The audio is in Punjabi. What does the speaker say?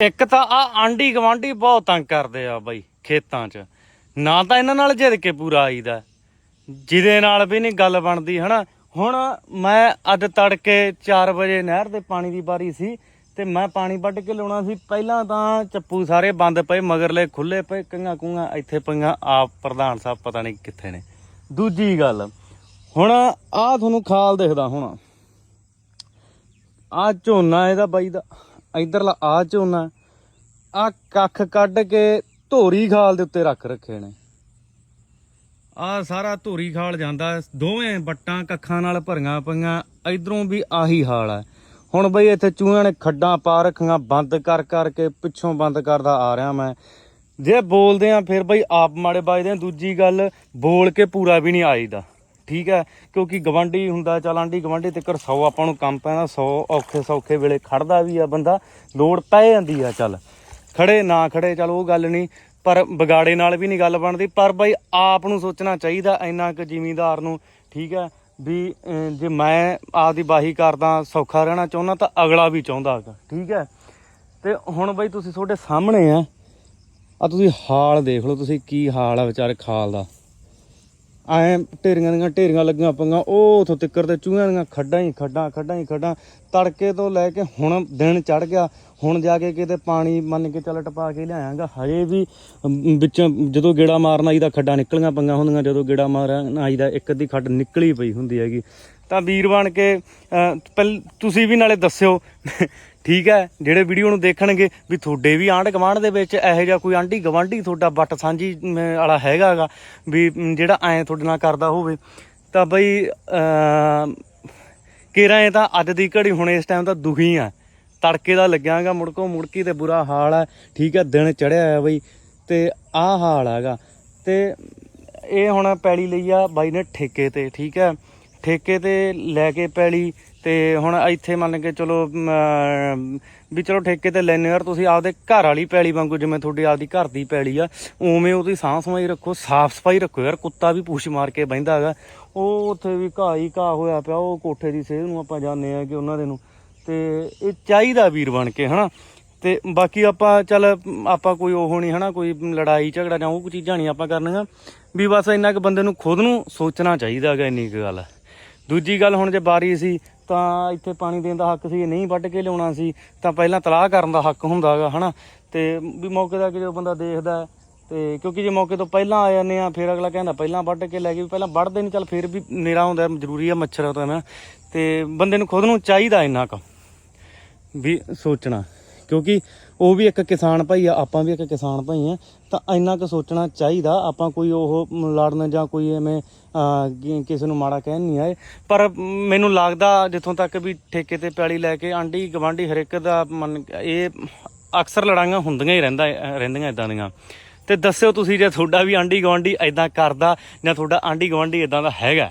ਇੱਕ ਤਾਂ ਆ ਆਂਢੀ ਗਵਾਂਢੀ ਬਹੁਤ ਤੰਗ ਕਰਦੇ ਆ ਬਾਈ ਖੇਤਾਂ 'ਚ। ਨਾ ਤਾਂ ਇਹਨਾਂ ਨਾਲ ਜਿੱਦ ਕੇ ਪੂਰਾ ਆਈਦਾ। ਜਿਹਦੇ ਨਾਲ ਵੀ ਨਹੀਂ ਗੱਲ ਬਣਦੀ, ਹਨਾ? ਹੁਣ ਮੈਂ ਅੱਜ ਤੜਕੇ 4 ਵਜੇ ਨਹਿਰ ਦੇ ਪਾਣੀ ਦੀ ਵਾਰੀ ਸੀ ਤੇ ਮੈਂ ਪਾਣੀ ਵੱਢ ਕੇ ਲਾਉਣਾ ਸੀ। ਪਹਿਲਾਂ ਤਾਂ ਚੱਪੂ ਸਾਰੇ ਬੰਦ ਪਏ, ਮਗਰਲੇ ਖੁੱਲੇ ਪਏ ਕੰਗਾ ਕੁੰਗਾ ਇੱਥੇ ਪਈਆਂ, ਆਪ ਪ੍ਰਧਾਨ ਸਾਹਿਬ ਪਤਾ ਨਹੀਂ ਕਿੱਥੇ ਨੇ। ਦੂਜੀ ਗੱਲ, ਹੁਣ ਆ ਤੁਹਾਨੂੰ ਖਾਲ ਦਿਖਦਾ ਹੁਣ। ਆ ਝੋਨਾ ਇਹਦਾ ਬਾਈ ਦਾ। ਇਧਰਲਾ ਆ ਝੋਨਾ, ਆ ਕੱਖ ਕੱਢ ਕੇ ਧੋਰੀ ਖਾਲ ਦੇ ਉੱਤੇ ਰੱਖ ਰੱਖੇ ਨੇ। ਆ ਸਾਰਾ ਧੋਰੀ ਖਾਲ ਜਾਂਦਾ, ਦੋਵੇਂ ਬੱਟਾਂ ਕੱਖਾਂ ਨਾਲ ਭਰੀਆਂ ਪਈਆਂ, ਇਧਰੋਂ ਵੀ ਆਹੀ ਹਾਲ ਹੈ ਹੁਣ ਬਈ ਇੱਥੇ ਚੂਹਿਆਂ ਨੇ ਖੱਡਾਂ ਪਾ ਰੱਖੀਆਂ, ਬੰਦ ਕਰ ਕਰਕੇ ਪਿੱਛੋਂ ਬੰਦ ਕਰਦਾ ਆ ਰਿਹਾ ਮੈਂ। ਜੇ ਬੋਲਦੇ ਆ, ਫਿਰ ਬਈ ਆਪ ਮਾੜੇ ਵੱਜਦੇ ਆ, ਦੂਜੀ ਗੱਲ, ਬੋਲ ਕੇ ਪੂਰਾ ਵੀ ਨਹੀਂ ਆਈਦਾ। ਠੀਕ ਹੈ, ਕਿਉਂਕਿ ਗਵਾਂਢੀ ਹੁੰਦਾ, ਚੱਲ ਆਂਢੀ ਗਵਾਂਢੀ ਤੇ 100 ਆਪਾਂ ਨੂੰ ਕੰਮ ਪੈਣਾ 100 ਔਖੇ ਸੌਖੇ ਵੇਲੇ ਖੜਦਾ ਵੀ ਆ ਬੰਦਾ, ਲੋੜ ਪੈ ਜਾਂਦੀ ਆ, ਚੱਲ। ਖੜੇ ਨਾ ਖੜੇ, ਚੱਲ ਉਹ ਗੱਲ ਨਹੀਂ, ਪਰ ਵਿਗਾੜੇ ਨਾਲ ਵੀ ਨਹੀਂ ਗੱਲ ਬਣਦੀ, ਪਰ ਬਾਈ ਆਪ ਨੂੰ ਸੋਚਣਾ ਚਾਹੀਦਾ ਇੰਨਾ ਕੁ ਜ਼ਿਮੀਂਦਾਰ ਨੂੰ, ਠੀਕ ਹੈ, ਵੀ ਜੇ ਮੈਂ ਆਪਦੀ ਬਾਹੀ ਕਰਦਾ, ਸੌਖਾ ਰਹਿਣਾ ਚਾਹੁੰਦਾ ਤਾਂ ਅਗਲਾ ਵੀ ਚਾਹੁੰਦਾ ਠੀਕ ਹੈ। ਤੇ ਹੁਣ ਬਾਈ ਤੁਸੀਂ ਤੁਹਾਡੇ ਸਾਹਮਣੇ ਆ ਆ ਤੁਸੀਂ ਹਾਲ ਦੇਖ ਲਓ, ਤੁਸੀਂ ਕੀ ਹਾਲ ਆ ਵਿਚਾਰੇ ਖਾਲ ਦਾ। ਐ ਢੇਰੀਆਂ ਦੀਆਂ ਢੇਰੀਆਂ ਲੱਗੀਆਂ ਪਈਆਂ, ਉਹ ਉਥੋਂ ਤਿੱਕਰ ਤੇ ਚੂਹਿਆਂ ਦੀਆਂ ਖੱਡਾਂ ਹੀ ਖੱਡਾਂ ਖੱਡਾਂ ਹੀ ਖੱਡਾਂ। ਤੜਕੇ ਤੋਂ ਲੈ ਕੇ ਹੁਣ ਦਿਨ ਚੜ ਗਿਆ, ਹੁਣ ਜਾ ਕੇ ਕਿਤੇ ਪਾਣੀ ਮੰਨ ਕੇ ਚੱਲ ਟਪਾ ਕੇ ਲਿਆਇਆਗਾ। ਹਜੇ ਵੀ ਵਿੱਚ ਜਦੋਂ ਗੇੜਾ ਮਾਰਨ ਆਈ ਦਾ ਖੱਡਾਂ ਨਿਕਲੀਆਂ ਪਈਆਂ ਹੁੰਦੀਆਂ, ਜਦੋਂ ਗੇੜਾ ਮਾਰਨ ਆਈ ਦਾ ਇੱਕ ਅੱਧੀ ਖੱਡ ਨਿਕਲੀ ਪਈ ਹੁੰਦੀ ਹੈਗੀ। ਤਾਂ ਵੀਰ ਬਣ ਕੇ ਪਹਿਲ, ਤੁਸੀਂ ਵੀ ਨਾਲੇ ਦੱਸਿਓ ਠੀਕ ਹੈ ਜਿਹੜੇ ਵੀਡੀਓ ਨੂੰ ਦੇਖਣਗੇ ਵੀ ਤੁਹਾਡੇ ਵੀ ਆਂਢ ਗਵਾਂਢ ਦੇ ਵਿੱਚ ਇਹੋ ਜਿਹਾ ਕੋਈ ਆਂਢੀ ਗਵਾਂਢੀ ਤੁਹਾਡਾ ਵੱਟ ਸਾਂਝੀ ਅਮ, ਵਾਲਾ ਹੈਗਾਗਾ ਵੀ ਜਿਹੜਾ ਐਂ ਤੁਹਾਡੇ ਨਾਲ ਕਰਦਾ ਹੋਵੇ। ਤਾਂ ਬਈ ਅਮ, ਇਹ ਤਾਂ ਅੱਜ ਦੀ ਘੜੀ ਹੁਣ ਇਸ ਟਾਈਮ ਤਾਂ ਦੁਖੀ ਆ। ਤੜਕੇ ਦਾ ਲੱਗਿਆਗਾ ਮੁੜਕੋ ਮੁੜਕੀ ਤੇ ਬੁਰਾ ਹਾਲ ਹੈ ਠੀਕ ਹੈ ਦਿਨ ਚੜਿਆ ਆ ਬਈ। ਤੇ ਆਹ ਹਾਲ ਹੈਗਾ। ਤੇ ਇਹ ਹੁਣ ਪੈਲੀ ਲਈ ਆ ਬਾਈ ਨੇ ਠੇਕੇ ਤੇ ਠੀਕ ਹੈ। ਠੇਕੇ ਤੇ ਲੈ ਕੇ ਪੈਲੀ ਤੇ ਹੁਣ ਇੱਥੇ ਮੰਨ ਕੇ ਚਲੋ ਵੀ ਚਲੋ ਠੇਕੇ ਤੇ ਲੈਨੇ ਯਾਰ, ਤੁਸੀਂ ਆਪਦੇ ਘਰ ਵਾਲੀ ਪੈਲੀ ਵਾਂਗੂ, ਜਿਵੇਂ ਤੁਹਾਡੀ ਆਪਦੀ ਘਰ ਦੀ ਪੈਲੀ ਆ, ਉਵੇਂ ਉਹਦੀ ਸਾਂਭ ਸਫ਼ਾਈ ਰੱਖੋ, ਸਾਫ਼ ਸਫ਼ਾਈ ਰੱਖੋ ਯਾਰ, ਕੁੱਤਾ ਵੀ ਪੂਛ ਮਾਰ ਕੇ ਬਹਿੰਦਾ ਹੈਗਾ। ਉਹ ਉੱਥੇ ਵੀ ਘਾਹ ਹੀ ਘਾਹ ਹੋਇਆ ਪਿਆ, ਉਹ ਕੋਠੇ ਦੀ ਸੇਧ ਨੂੰ ਆਪਾਂ ਜਾਣਦੇ ਆ ਕਿ ਉਹਨਾਂ ਦੇ ਨੂੰ। ਤੇ ਇਹ ਚਾਹੀਦਾ ਵੀਰ ਬਣ ਕੇ, ਹਨਾ? ਤੇ ਬਾਕੀ ਆਪਾਂ, ਚੱਲ, ਆਪਾਂ ਕੋਈ ਉਹ ਨਹੀਂ, ਹਨਾ? ਕੋਈ ਲੜਾਈ ਝਗੜਾ ਜਾਂ ਉਹ ਚੀਜ਼ਾਂ ਨਹੀਂ ਆਪਾਂ ਕਰਨੀਆਂ। ਵੀ ਬਸ ਇੰਨਾ ਕੁ ਬੰਦੇ ਨੂੰ ਖੁਦ ਨੂੰ ਸੋਚਣਾ ਚਾਹੀਦਾ ਹੈਗਾ, ਇੰਨੀ ਕੁ ਗੱਲ। ਹੈ ਦੂਜੀ ਗੱਲ ਹੁਣ ਜੇ ਬਾਰੀ ਸੀ ਤਾਂ ਇੱਥੇ ਪਾਣੀ ਦੇਣ ਦਾ ਹੱਕ ਸੀ ਨਹੀਂ ਵੱਢ ਕੇ ਲਿਆਉਣਾ ਸੀ ਤਾਂ ਪਹਿਲਾਂ ਤਲਾਹ ਕਰਨ ਦਾ ਹੱਕ ਹੁੰਦਾ ਹੈਗਾ ਹਨਾ? ਤੇ ਵੀ ਮੌਕੇ ਦਾ ਕਿ ਜੋ ਬੰਦਾ ਦੇਖਦਾ ਹੈ, ਤੇ ਕਿਉਂਕਿ ਜੇ ਮੌਕੇ ਤੋਂ ਪਹਿਲਾਂ ਆ ਜਾਂਦੇ ਆ ਫਿਰ ਅਗਲਾ ਕਹਿੰਦਾ ਪਹਿਲਾਂ ਵੱਢ ਕੇ ਲੈ ਗਏ ਵੀ ਪਹਿਲਾਂ ਵੱਢਦੇ ਨਹੀਂ ਚੱਲ ਫਿਰ ਵੀ ਨੇਰਾ ਹੁੰਦਾ ਜ਼ਰੂਰੀ ਆ ਮੱਛਰ ਤਾਂ ਨਾ ਤੇ ਬੰਦੇ ਨੂੰ ਖੁਦ ਨੂੰ ਚਾਹੀਦਾ ਇੰਨਾ ਕੁ ਵੀ ਸੋਚਣਾ। ਕਿਉਂਕਿ ਉਹ ਵੀ ਇੱਕ ਕਿਸਾਨ ਭਾਈ ਆ, ਆਪਾਂ ਵੀ ਇੱਕ ਕਿਸਾਨ ਭਾਈ ਆ। ਤਾਂ ਇੰਨਾ ਕੁ ਸੋਚਣਾ ਚਾਹੀਦਾ, ਆਪਾਂ ਕੋਈ ਉਹ ਲੜਨ ਜਾਂ ਕੋਈ ਐਵੇਂ ਕਿਸੇ ਨੂੰ ਮਾੜਾ ਕਹਿਣ ਨਹੀਂ ਆਏ। ਪਰ ਮੈਨੂੰ ਲੱਗਦਾ ਜਿੱਥੋਂ ਤੱਕ ਵੀ ਠੇਕੇ ਤੇ ਪੈਲੀ ਲੈ ਕੇ ਆਂਢੀ ਗਵਾਂਢੀ ਹਰ ਇੱਕ ਦਾ ਮਨ, ਇਹ ਅਕਸਰ ਲੜਾਈਆਂ ਹੁੰਦੀਆਂ ਹੀ ਰਹਿੰਦਾ ਰਹਿੰਦੀਆਂ ਇਦਾਂ ਦੀਆਂ। ਤੇ ਦੱਸਿਓ ਤੁਸੀਂ ਜੇ ਤੁਹਾਡਾ ਵੀ ਆਂਢੀ ਗਵਾਂਢੀ ਇਦਾਂ ਕਰਦਾ ਜਾਂ ਤੁਹਾਡਾ ਆਂਢੀ ਗਵਾਂਢੀ ਇਦਾਂ ਦਾ ਹੈਗਾ।